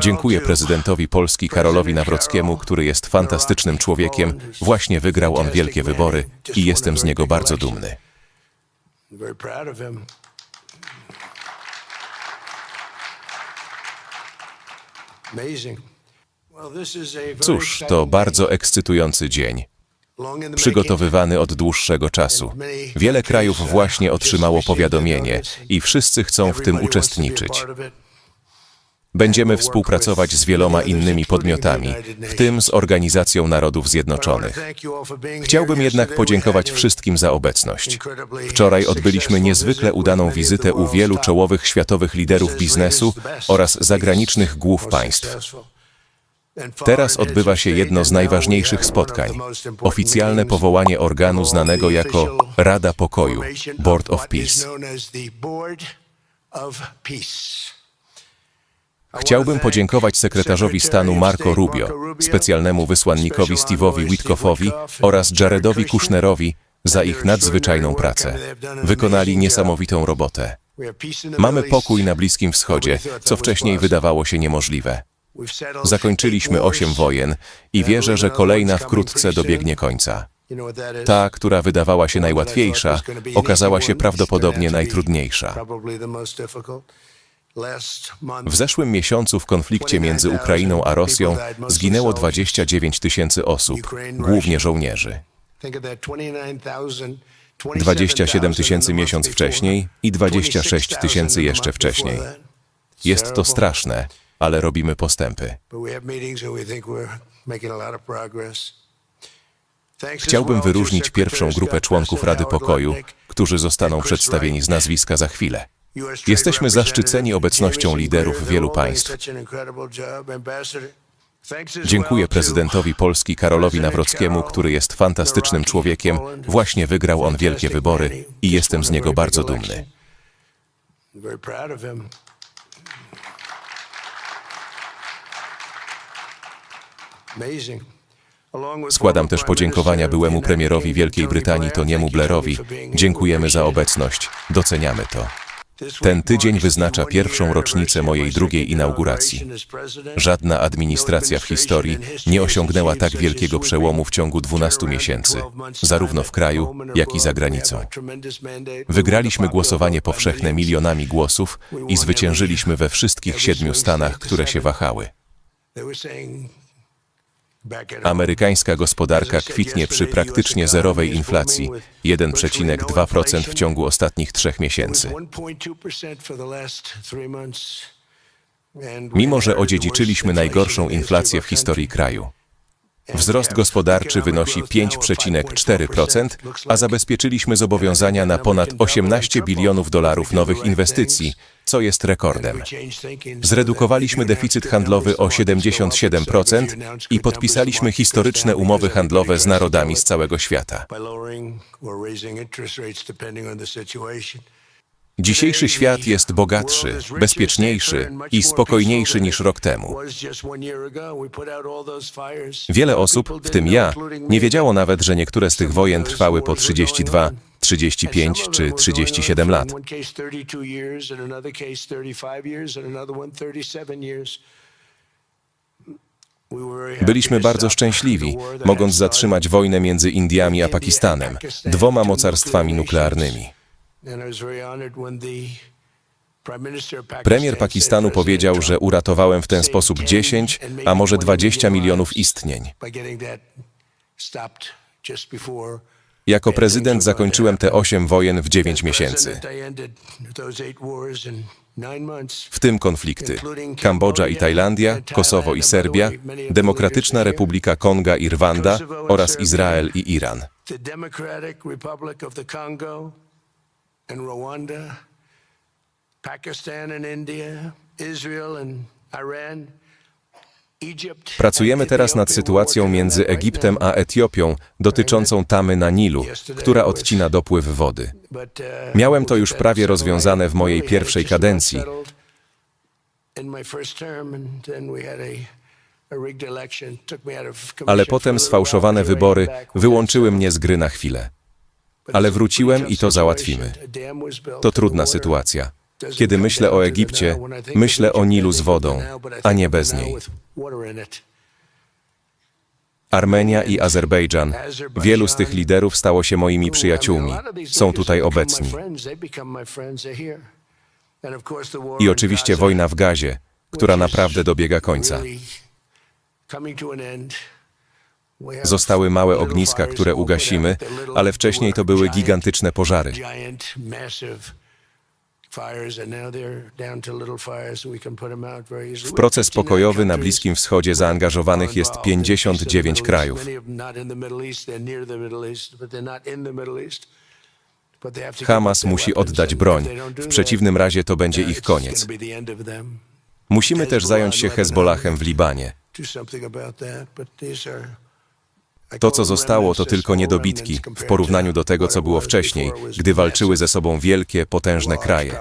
Dziękuję prezydentowi Polski Karolowi Nawrockiemu, który jest fantastycznym człowiekiem. Właśnie wygrał on wielkie wybory i jestem z niego bardzo dumny. Cóż, to bardzo ekscytujący dzień. Przygotowywany od dłuższego czasu. Wiele krajów właśnie otrzymało powiadomienie i wszyscy chcą w tym uczestniczyć. Będziemy współpracować z wieloma innymi podmiotami, w tym z Organizacją Narodów Zjednoczonych. Chciałbym jednak podziękować wszystkim za obecność. Wczoraj odbyliśmy niezwykle udaną wizytę u wielu czołowych światowych liderów biznesu oraz zagranicznych głów państw. Teraz odbywa się jedno z najważniejszych spotkań. Oficjalne powołanie organu znanego jako Rada Pokoju, Board of Peace. known as the Board of Peace. Chciałbym podziękować sekretarzowi stanu Marco Rubio, specjalnemu wysłannikowi Steve'owi Witkoffowi oraz Jaredowi Kushnerowi za ich nadzwyczajną pracę. Wykonali niesamowitą robotę. Mamy pokój na Bliskim Wschodzie, co wcześniej wydawało się niemożliwe. Zakończyliśmy osiem wojen i wierzę, że kolejna wkrótce dobiegnie końca. Ta, która wydawała się najłatwiejsza, okazała się prawdopodobnie najtrudniejsza. W zeszłym miesiącu w konflikcie między Ukrainą a Rosją zginęło 29 tysięcy osób, głównie żołnierzy. 27 tysięcy miesiąc wcześniej i 26 tysięcy jeszcze wcześniej. Jest to straszne, ale robimy postępy. Chciałbym wyróżnić pierwszą grupę członków Rady Pokoju, którzy zostaną przedstawieni z nazwiska za chwilę. Jesteśmy zaszczyceni obecnością liderów wielu państw. Dziękuję prezydentowi Polski Karolowi Nawrockiemu, który jest fantastycznym człowiekiem. Właśnie wygrał on wielkie wybory i jestem z niego bardzo dumny. Składam też podziękowania byłemu premierowi Wielkiej Brytanii Toniemu Blairowi. Dziękujemy za obecność. Doceniamy to. Ten tydzień wyznacza pierwszą rocznicę mojej drugiej inauguracji. Żadna administracja w historii nie osiągnęła tak wielkiego przełomu w ciągu 12 miesięcy, zarówno w kraju, jak i za granicą. Wygraliśmy głosowanie powszechne milionami głosów i zwyciężyliśmy we wszystkich siedmiu stanach, które się wahały. Amerykańska gospodarka kwitnie przy praktycznie zerowej inflacji 1,2% w ciągu ostatnich trzech miesięcy. Mimo, że odziedziczyliśmy najgorszą inflację w historii kraju. Wzrost gospodarczy wynosi 5,4%, a zabezpieczyliśmy zobowiązania na ponad 18 bilionów dolarów nowych inwestycji, co jest rekordem. Zredukowaliśmy deficyt handlowy o 77% i podpisaliśmy historyczne umowy handlowe z narodami z całego świata. Dzisiejszy świat jest bogatszy, bezpieczniejszy i spokojniejszy niż rok temu. Wiele osób, w tym ja, nie wiedziało nawet, że niektóre z tych wojen trwały po 32, 35 czy 37 lat. Byliśmy bardzo szczęśliwi, mogąc zatrzymać wojnę między Indiami a Pakistanem, dwoma mocarstwami nuklearnymi. Premier Pakistanu powiedział, że uratowałem w ten sposób 10, a może 20 milionów istnień. Jako prezydent zakończyłem te 8 wojen w 9 miesięcy, w tym konflikty Kambodża i Tajlandia, Kosowo i Serbia, Demokratyczna Republika Konga i Rwanda oraz Izrael i Iran. And Rwanda, Pakistan and India, Israel and Iran. Pracujemy teraz nad sytuacją między Egiptem a Etiopią dotyczącą tamy na Nilu, która odcina dopływ wody. Uh, Miałem to już prawie rozwiązane w mojej pierwszej kadencji. Ale potem sfałszowane wybory wyłączyły mnie z gry na chwilę. Ale wróciłem i to załatwimy. To trudna sytuacja. Kiedy myślę o Egipcie, myślę o Nilu z wodą, a nie bez niej. Armenia i Azerbejdżan. Wielu z tych liderów stało się moimi przyjaciółmi. Są tutaj obecni. I oczywiście wojna w Gazie, która naprawdę dobiega końca. Zostały małe ogniska, które ugasimy, ale wcześniej to były gigantyczne pożary. W proces pokojowy na Bliskim Wschodzie zaangażowanych jest 59 krajów. Hamas musi oddać broń, w przeciwnym razie to będzie ich koniec. Musimy też zająć się Hezbollahem w Libanie. To, co zostało, to tylko niedobitki w porównaniu do tego, co było wcześniej, gdy walczyły ze sobą wielkie, potężne kraje.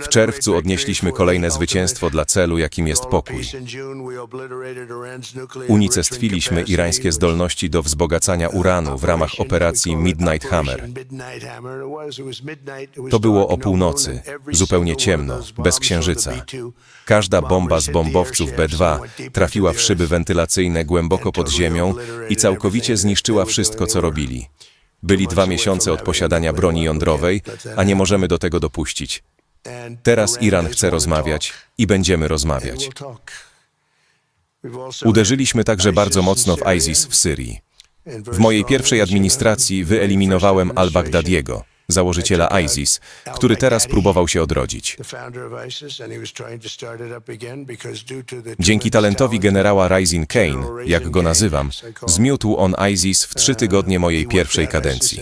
W czerwcu odnieśliśmy kolejne zwycięstwo dla celu, jakim jest pokój. Unicestwiliśmy irańskie zdolności do wzbogacania uranu w ramach operacji Midnight Hammer. To było o północy, zupełnie ciemno, bez księżyca. Każda bomba z bombowców B-2 trafiła w szyby wentylacyjne głęboko pod ziemią i całkowicie zniszczyła wszystko, co robili. Byli dwa miesiące od posiadania broni jądrowej, a nie możemy do tego dopuścić. Teraz Iran chce rozmawiać i będziemy rozmawiać. Uderzyliśmy także bardzo mocno w ISIS w Syrii. W mojej pierwszej administracji wyeliminowałem al-Baghdadiego, założyciela ISIS, który teraz próbował się odrodzić. Dzięki talentowi generała Rising Kane, jak go nazywam, zmiótł on ISIS w trzy tygodnie mojej pierwszej kadencji.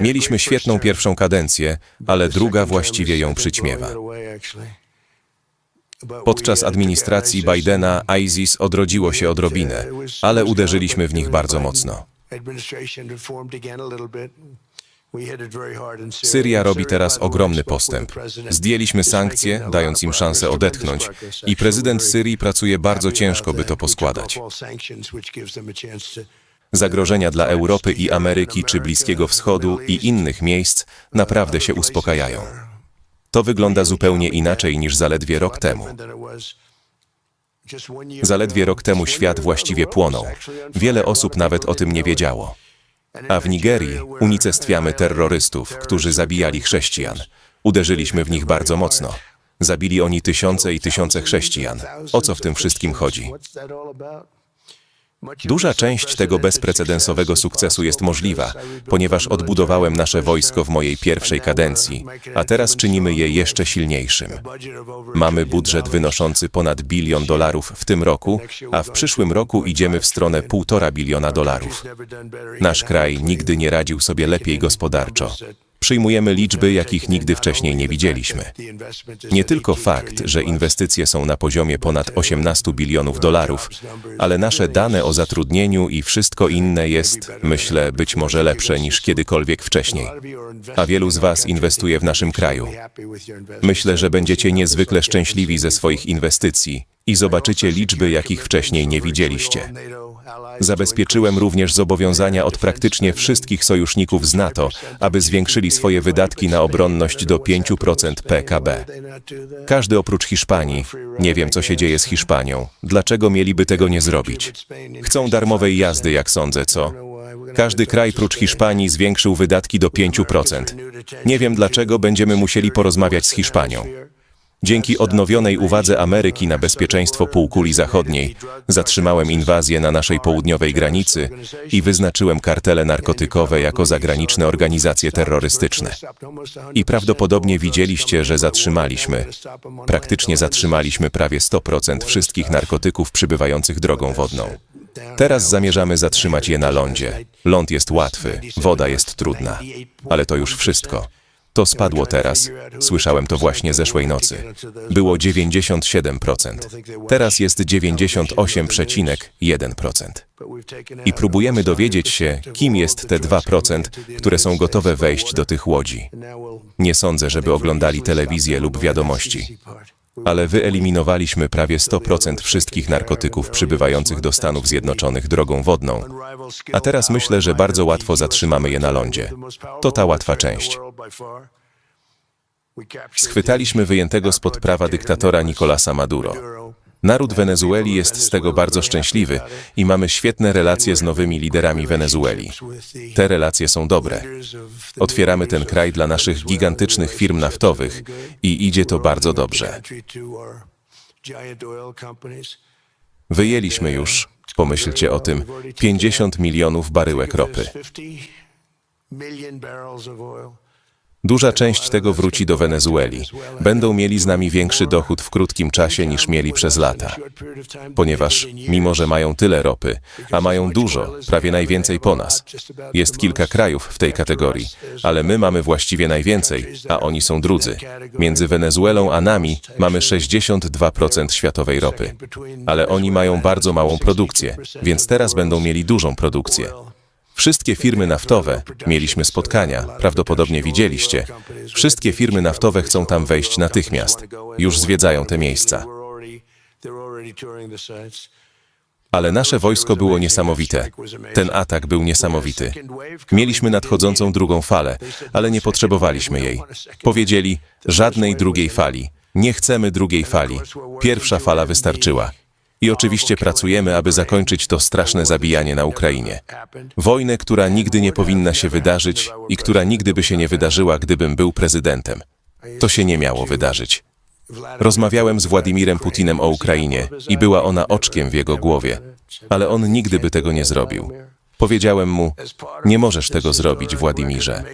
Mieliśmy świetną pierwszą kadencję, ale druga właściwie ją przyćmiewa. Podczas administracji Bidena ISIS odrodziło się odrobinę, ale uderzyliśmy w nich bardzo mocno. Syria robi teraz ogromny postęp. Zdjęliśmy sankcje, dając im szansę odetchnąć, i prezydent Syrii pracuje bardzo ciężko, by to poskładać. Zagrożenia dla Europy i Ameryki czy Bliskiego Wschodu i innych miejsc naprawdę się uspokajają. To wygląda zupełnie inaczej niż zaledwie rok temu. Zaledwie rok temu świat właściwie płonął. Wiele osób nawet o tym nie wiedziało. A w Nigerii unicestwiamy terrorystów, którzy zabijali chrześcijan. Uderzyliśmy w nich bardzo mocno. Zabili oni tysiące i tysiące chrześcijan. O co w tym wszystkim chodzi? Duża część tego bezprecedensowego sukcesu jest możliwa, ponieważ odbudowałem nasze wojsko w mojej pierwszej kadencji, a teraz czynimy je jeszcze silniejszym. Mamy budżet wynoszący ponad bilion dolarów w tym roku, a w przyszłym roku idziemy w stronę półtora biliona dolarów. Nasz kraj nigdy nie radził sobie lepiej gospodarczo. Przyjmujemy liczby, jakich nigdy wcześniej nie widzieliśmy. Nie tylko fakt, że inwestycje są na poziomie ponad 18 bilionów dolarów, ale nasze dane o zatrudnieniu i wszystko inne jest, myślę, być może lepsze niż kiedykolwiek wcześniej. A wielu z Was inwestuje w naszym kraju. Myślę, że będziecie niezwykle szczęśliwi ze swoich inwestycji i zobaczycie liczby, jakich wcześniej nie widzieliście. Zabezpieczyłem również zobowiązania od praktycznie wszystkich sojuszników z NATO, aby zwiększyli swoje wydatki na obronność do 5% PKB. Każdy oprócz Hiszpanii. Nie wiem, co się dzieje z Hiszpanią. Dlaczego mieliby tego nie zrobić? Chcą darmowej jazdy, jak sądzę, co? Każdy kraj prócz Hiszpanii zwiększył wydatki do 5%. Nie wiem, dlaczego będziemy musieli porozmawiać z Hiszpanią. Dzięki odnowionej uwadze Ameryki na bezpieczeństwo półkuli zachodniej zatrzymałem inwazję na naszej południowej granicy i wyznaczyłem kartele narkotykowe jako zagraniczne organizacje terrorystyczne. I prawdopodobnie widzieliście, że zatrzymaliśmy, praktycznie zatrzymaliśmy prawie 100% wszystkich narkotyków przybywających drogą wodną. Teraz zamierzamy zatrzymać je na lądzie. Ląd jest łatwy, woda jest trudna, ale to już wszystko. To spadło teraz. Słyszałem to właśnie zeszłej nocy. Było 97%. Teraz jest 98,1%. I próbujemy dowiedzieć się, kim jest te 2%, które są gotowe wejść do tych łodzi. Nie sądzę, żeby oglądali telewizję lub wiadomości. Ale wyeliminowaliśmy prawie 100% wszystkich narkotyków przybywających do Stanów Zjednoczonych drogą wodną. A teraz myślę, że bardzo łatwo zatrzymamy je na lądzie. To ta łatwa część. Schwytaliśmy wyjętego spod prawa dyktatora Nicolasa Maduro. Naród Wenezueli jest z tego bardzo szczęśliwy i mamy świetne relacje z nowymi liderami Wenezueli. Te relacje są dobre. Otwieramy ten kraj dla naszych gigantycznych firm naftowych i idzie to bardzo dobrze. Wyjęliśmy już, pomyślcie o tym, 50 milionów baryłek ropy. Duża część tego wróci do Wenezueli. Będą mieli z nami większy dochód w krótkim czasie niż mieli przez lata. Ponieważ, mimo że mają tyle ropy, a mają dużo, prawie najwięcej po nas. Jest kilka krajów w tej kategorii, ale my mamy właściwie najwięcej, a oni są drudzy. Między Wenezuelą a nami mamy 62% światowej ropy. Ale oni mają bardzo małą produkcję, więc teraz będą mieli dużą produkcję. Wszystkie firmy naftowe, mieliśmy spotkania, prawdopodobnie widzieliście, wszystkie firmy naftowe chcą tam wejść natychmiast. Już zwiedzają te miejsca. Ale nasze wojsko było niesamowite. Ten atak był niesamowity. Mieliśmy nadchodzącą drugą falę, ale nie potrzebowaliśmy jej. Powiedzieli, żadnej drugiej fali. Nie chcemy drugiej fali. Pierwsza fala wystarczyła. I oczywiście pracujemy, aby zakończyć to straszne zabijanie na Ukrainie. Wojnę, która nigdy nie powinna się wydarzyć i która nigdy by się nie wydarzyła, gdybym był prezydentem. To się nie miało wydarzyć. Rozmawiałem z Władimirem Putinem o Ukrainie i była ona oczkiem w jego głowie, ale on nigdy by tego nie zrobił. Powiedziałem mu, nie możesz tego zrobić, Władimirze.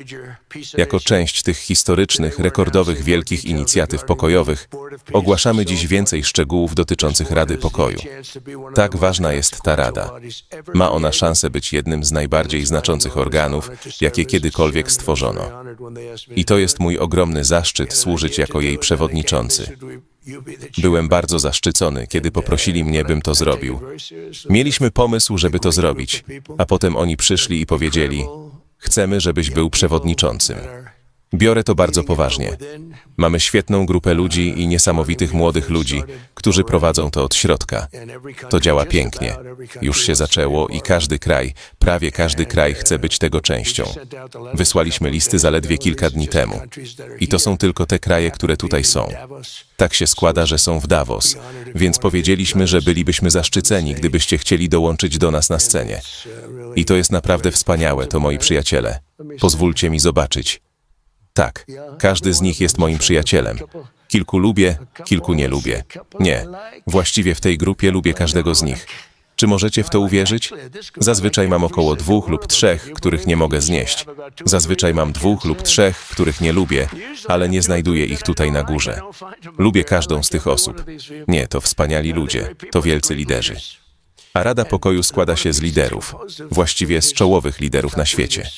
Jako część tych historycznych, rekordowych, wielkich inicjatyw pokojowych, ogłaszamy dziś więcej szczegółów dotyczących Rady Pokoju. Tak ważna jest ta Rada. Ma ona szansę być jednym z najbardziej znaczących organów, jakie kiedykolwiek stworzono. I to jest mój ogromny zaszczyt służyć jako jej przewodniczący. Byłem bardzo zaszczycony, kiedy poprosili mnie, bym to zrobił. Mieliśmy pomysł, żeby to zrobić, a potem oni przyszli i powiedzieli: Chcemy, żebyś był przewodniczącym. Biorę to bardzo poważnie. Mamy świetną grupę ludzi i niesamowitych młodych ludzi, którzy prowadzą to od środka. To działa pięknie. Już się zaczęło i każdy kraj, prawie każdy kraj chce być tego częścią. Wysłaliśmy listy zaledwie kilka dni temu. I to są tylko te kraje, które tutaj są. Tak się składa, że są w Davos, więc powiedzieliśmy, że bylibyśmy zaszczyceni, gdybyście chcieli dołączyć do nas na scenie. I to jest naprawdę wspaniałe, to moi przyjaciele. Pozwólcie mi zobaczyć. Tak, każdy z nich jest moim przyjacielem. Kilku lubię, kilku nie lubię. Nie, właściwie w tej grupie lubię każdego z nich. Czy możecie w to uwierzyć? Zazwyczaj mam około dwóch lub trzech, których nie mogę znieść. Zazwyczaj mam dwóch lub trzech, których nie lubię, ale nie znajduję ich tutaj na górze. Lubię każdą z tych osób. Nie, to wspaniali ludzie, to wielcy liderzy. A Rada Pokoju składa się z liderów, właściwie z czołowych liderów na świecie.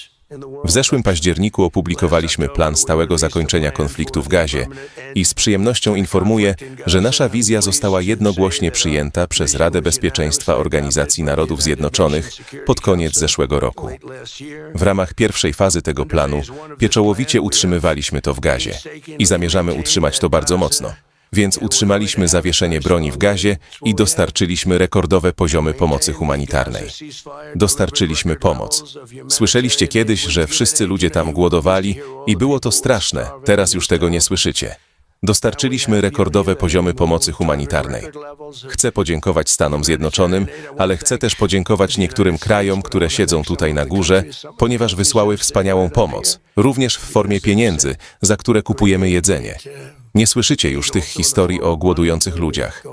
W zeszłym październiku opublikowaliśmy plan stałego zakończenia konfliktu w Gazie i z przyjemnością informuję, że nasza wizja została jednogłośnie przyjęta przez Radę Bezpieczeństwa Organizacji Narodów Zjednoczonych pod koniec zeszłego roku. W ramach pierwszej fazy tego planu pieczołowicie utrzymywaliśmy to w Gazie i zamierzamy utrzymać to bardzo mocno. Więc utrzymaliśmy zawieszenie broni w gazie i dostarczyliśmy rekordowe poziomy pomocy humanitarnej. Dostarczyliśmy pomoc. Słyszeliście kiedyś, że wszyscy ludzie tam głodowali i było to straszne, teraz już tego nie słyszycie. Dostarczyliśmy rekordowe poziomy pomocy humanitarnej. Chcę podziękować Stanom Zjednoczonym, ale chcę też podziękować niektórym krajom, które siedzą tutaj na górze, ponieważ wysłały wspaniałą pomoc, również w formie pieniędzy, za które kupujemy jedzenie. Nie słyszycie już tych historii o głodujących ludziach.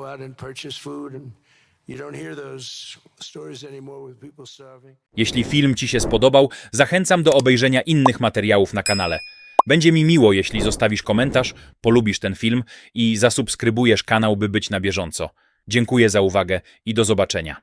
Jeśli film Ci się spodobał, zachęcam do obejrzenia innych materiałów na kanale. Będzie mi miło, jeśli zostawisz komentarz, polubisz ten film i zasubskrybujesz kanał, by być na bieżąco. Dziękuję za uwagę i do zobaczenia.